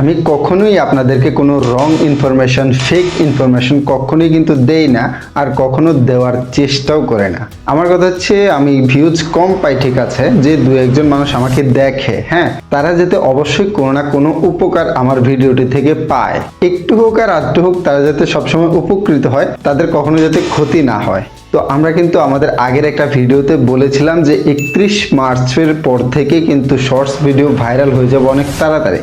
আমি কখনোই আপনাদেরকে কোনো রং ইনফরমেশন ফেক ইনফরমেশন কখনোই কিন্তু দেই না আর কখনো দেওয়ার চেষ্টাও করে না। আমার কথা হচ্ছে, আমি ভিউজ কম পাই ঠিক আছে, যে দু একজন মানুষ আমাকে দেখে হ্যাঁ? তারা যাতে অবশ্যই কোনো না কোনো উপকার আমার ভিডিওটি থেকে পায়। একটু হোক আর আধটু হোক, তারা যাতে সবসময় উপকৃত হয়, তাদের কখনো যাতে ক্ষতি না হয়। তো আমরা কিন্তু আমাদের আগের একটা ভিডিওতে বলেছিলাম যে একত্রিশ মার্চের পর থেকে কিন্তু শর্টস ভিডিও ভাইরাল হয়ে যাবে অনেক তাড়াতাড়ি।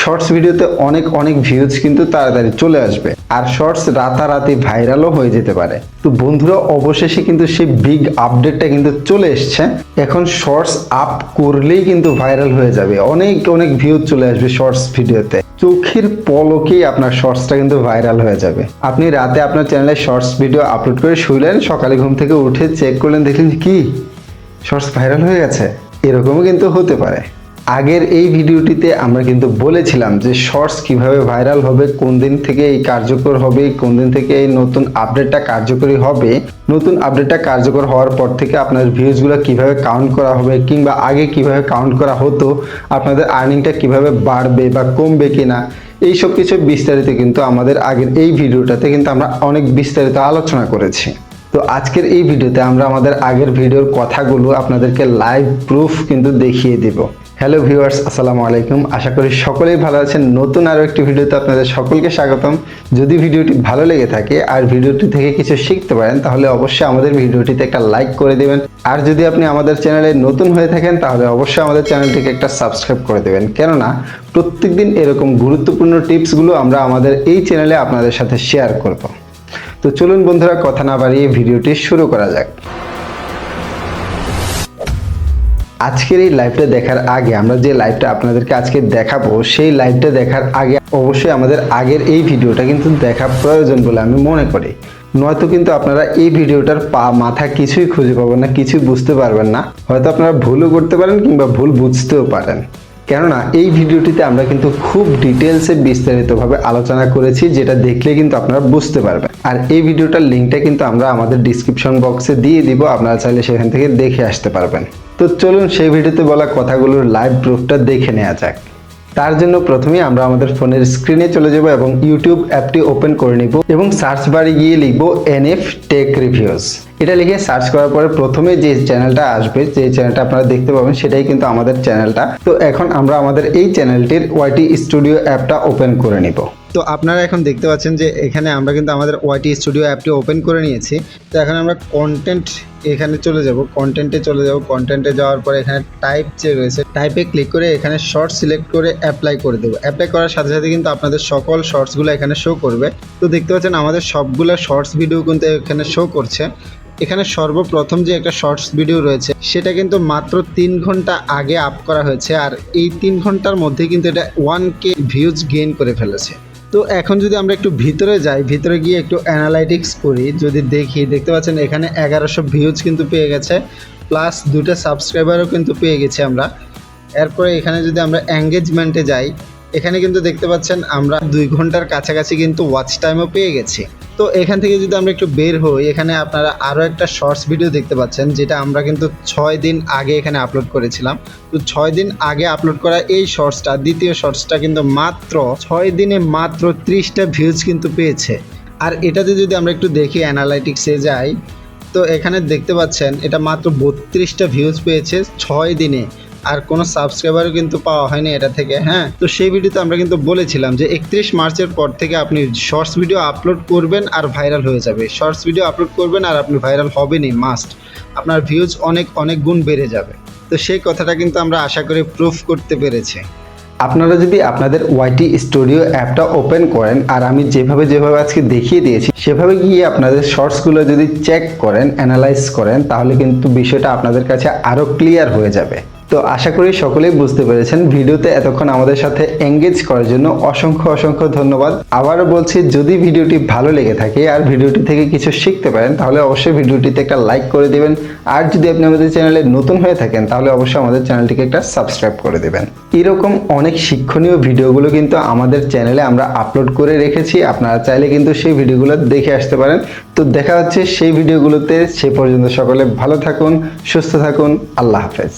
শর্টস ভিডিওতে অনেক অনেক ভিউজ কিন্তু তাড়াতাড়ি চলে আসবে। আর শর্টস রাতারাতি ভাইরালও হয়ে যেতে পারে। তো বন্ধুরা, অবশেষে কিন্তু সেই বিগ আপডেটটা কিন্তু চলে এসছে। এখন শর্টস আপ করলেই কিন্তু ভাইরাল হয়ে যাবে। অনেক অনেক ভিউজ চলে আসবে শর্টস ভিডিওতে চোখের পলকেই আপনার শর্টসটা কিন্তু ভাইরাল হয়ে যাবে। আপনি রাতে আপনার চ্যানেলে শর্টস ভিডিও আপলোড করে শুইলেন, সকালে ঘুম থেকে উঠে চেক করলেন, দেখলেন কি? শর্টস ভাইরাল হয়ে গেছে। এরকমও কিন্তু হতে পারে। আগের এই ভিডিওটিতে আমরা কিন্তু বলেছিলাম যে শর্টস কীভাবে ভাইরাল হবে, কোন দিন থেকে এই কার্যকর হবে, কোন দিন থেকে এই নতুন আপডেটটা কার্যকরী হবে। নতুন আপডেটটা কার্যকর হওয়ার পর থেকে আপনার ভিউজগুলো কীভাবে কাউন্ট করা হবে কিংবা আগে কীভাবে কাউন্ট করা হতো, আপনাদের আর্নিংটা কীভাবে বাড়বে বা কমবে কিনা, এই সব কিছু বিস্তারিত কিন্তু আমাদের আগের এই ভিডিওটাতে কিন্তু আমরা অনেক বিস্তারিত আলোচনা করেছি। তো আজকের এই ভিডিওতে আমরা আমাদের আগের ভিডিওর কথাগুলো আপনাদেরকে লাইভ প্রুফ কিন্তু দেখিয়ে দিব। হ্যালো ভিউয়ার্স আসসালামু আলাইকুম। আশা করি সকলেই ভালো আছেন। নতুন আরও একটি ভিডিওতে আপনাদের সকলকে স্বাগতম। যদি ভিডিওটি ভালো লেগে থাকে আর ভিডিওটি থেকে কিছু শিখতে পারেন, তাহলে অবশ্যই আমাদের ভিডিওটিতে একটা লাইক করে দেবেন। আর যদি আপনি আমাদের চ্যানেলে নতুন হয়ে থাকেন, তাহলে অবশ্যই আমাদের চ্যানেলটিকে একটা সাবস্ক্রাইব করে দেবেন। কেননা প্রত্যেকদিন এরকম গুরুত্বপূর্ণ টিপসগুলো আমরা আমাদের এই চ্যানেলে আপনাদের সাথে শেয়ার করব। তো চলুন বন্ধুরা, কথা না বাড়িয়ে ভিডিওটি শুরু করা যাক। আজকের এই লাইভটা দেখার আগে, আমরা যে লাইভটা আপনাদেরকে আজকে দেখাবো, সেই লাইভটা দেখার আগে অবশ্যই আমাদের আগের এই ভিডিওটা কিন্তু দেখা প্রয়োজন বলে আমি মনে করি। নয়তো কিন্তু আপনারা এই ভিডিওটার পা, মাথা কিছুই খুঁজে পাবেন না, কিছুই বুঝতে পারবেন না। হয়তো আপনারা ভুলও করতে পারেন কিংবা ভুল বুঝতেও পারেন। কেননা এই ভিডিওটিতে আমরা কিন্তু খুব ডিটেলসে বিস্তারিতভাবে আলোচনা করেছি, যেটা দেখলে কিন্তু আপনারা বুঝতে পারবেন। আর এই ভিডিওটার লিঙ্কটা কিন্তু আমরা আমাদের ডিসক্রিপশন বক্সে দিয়ে দিব, আপনারা চাইলে সেখান থেকে দেখে আসতে পারবেন। তো চলুন সেই ভিডিওতে বলা কথাগুলোর লাইভ প্রুফটা দেখে নেওয়া যাক। তার জন্য প্রথমেই আমরা আমাদের ফোনের স্ক্রিনে চলে যাব এবং ইউটিউব অ্যাপটি ওপেন করে নিব এবং সার্চ বারে গিয়ে লিখব এনএফ টেক রিভিউস এটা লিখে সার্চ করার পরে প্রথমে যে চ্যানেলটা আসবে, যে চ্যানেলটা আপনারা দেখতে পাবেন সেটাই কিন্তু আমাদের চ্যানেলটা তো এখন আমরা আমাদের এই চ্যানেলটির ওয়াইটি স্টুডিও অ্যাপটা ওপেন করে নিব। তো আপনারা এখন দেখতে পাচ্ছেন যে এখানে আমরা কিন্তু আমাদের ওয়াইটি স্টুডিও অ্যাপটি ওপেন করে নিয়েছি। তো এখন আমরা কন্টেন্ট এখানে চলে যাব কন্টেন্টে চলে যাব। কন্টেন্টে যাওয়ার পরে এখানে টাইপ যে রয়েছে টাইপে ক্লিক করে এখানে শর্ট সিলেক্ট করে অ্যাপ্লাই করে দেবো। অ্যাপ্লাই করার সাথে সাথে কিন্তু আপনাদের সকল শর্টসগুলো এখানে শো করবে। তো দেখতে পাচ্ছেন আমাদের সবগুলো শর্টস ভিডিও কিন্তু এখানে শো করছে। এখানে সর্বপ্রথম যে একটা শর্টস ভিডিও রয়েছে, সেটা কিন্তু মাত্র তিন ঘণ্টা আগে আপ করা হয়েছে আর এই তিন ঘণ্টার মধ্যে কিন্তু এটা ওয়ান কে ভিউজ গেইন করে ফেলেছে। তো এখন যদি আমরা একটু ভিতরে যাই, ভিতরে গিয়ে একটু অ্যানালাইটিক্স করি, যদি দেখি, দেখতে পাচ্ছেন এখানে এগারোশো ভিউজ কিন্তু পেয়ে গেছে প্লাস দুটো সাবস্ক্রাইবারও কিন্তু পেয়ে গেছি আমরা। এরপরে এখানে যদি আমরা এঙ্গেজমেন্টে যাই এখানে কিন্তু দেখতে পাচ্ছেন আমরা দুই ঘণ্টার কাছাকাছি কিন্তু ওয়াচ টাইমও পেয়ে গেছি। তো এখান থেকে যদি আমরা একটু বের হই, এখানে আপনারা আরও একটা শর্টস ভিডিও দেখতে পাচ্ছেন, যেটা আমরা কিন্তু ছয় দিন আগে এখানে আপলোড করেছিলাম। তো ছয় দিন আগে আপলোড করা এই শর্টসটা দ্বিতীয় শর্টসটা কিন্তু মাত্র ছয় দিনে মাত্র ত্রিশটা ভিউজ কিন্তু পেয়েছে। আর এটাতে যদি আমরা একটু দেখি অ্যানালাইটিক্সে যাই, তো এখানে দেখতে পাচ্ছেন এটা মাত্র বত্রিশটা ভিউজ পেয়েছে ছয় দিনে। আর কোনো সাবস্ক্রাইবারও কিন্তু পাওয়া হয়নি এটা থেকে হ্যাঁ? তো সেই ভিডিওতে আমরা কিন্তু বলেছিলাম যে একত্রিশ মার্চের পর থেকে আপনি শর্টস ভিডিও আপলোড করবেন আর ভাইরাল হয়ে যাবে। শর্টস ভিডিও আপলোড করবেন আর আপনি ভাইরাল হবেনই মাস্ট আপনার ভিউজ অনেক অনেক গুণ বেড়ে যাবে। তো সেই কথাটা কিন্তু আমরা আশা করি প্রুফ করতে পেরেছি। আপনারা যদি আপনাদের ওয়াইটি স্টুডিও অ্যাপটা ওপেন করেন, আর আমি যেভাবে যেভাবে আজকে দেখিয়ে দিয়েছি, সেভাবে গিয়ে আপনাদের শর্টসগুলো যদি চেক করেন অ্যানালাইজ করেন, তাহলে কিন্তু বিষয়টা আপনাদের কাছে আরও ক্লিয়ার হয়ে যাবে। তো আশা করি সকলেই বুঝতে পেরেছেন ভিডিওতে এতক্ষণ আমাদের সাথে এঙ্গেজ করার জন্য অসংখ্য অসংখ্য ধন্যবাদ। আবারও বলছি, যদি ভিডিওটি ভালো লেগে থাকে আর ভিডিওটি থেকে কিছু শিখতে পারেন, তাহলে অবশ্যই ভিডিওটিতে একটা লাইক করে দিবেন। আর যদি আপনি আমাদের চ্যানেলে নতুন হয়ে থাকেন, তাহলে অবশ্যই আমাদের চ্যানেলটিকে একটা সাবস্ক্রাইব করে দেবেন। এরকম অনেক শিক্ষণীয় ভিডিওগুলো কিন্তু আমাদের চ্যানেলে আমরা আপলোড করে রেখেছি। আপনারা চাইলে কিন্তু সেই ভিডিওগুলো দেখে আসতে পারেন। তো দেখা হচ্ছে সেই ভিডিওগুলোতে। সে পর্যন্ত সকলে ভালো থাকুন, সুস্থ থাকুন। আল্লাহ হাফেজ।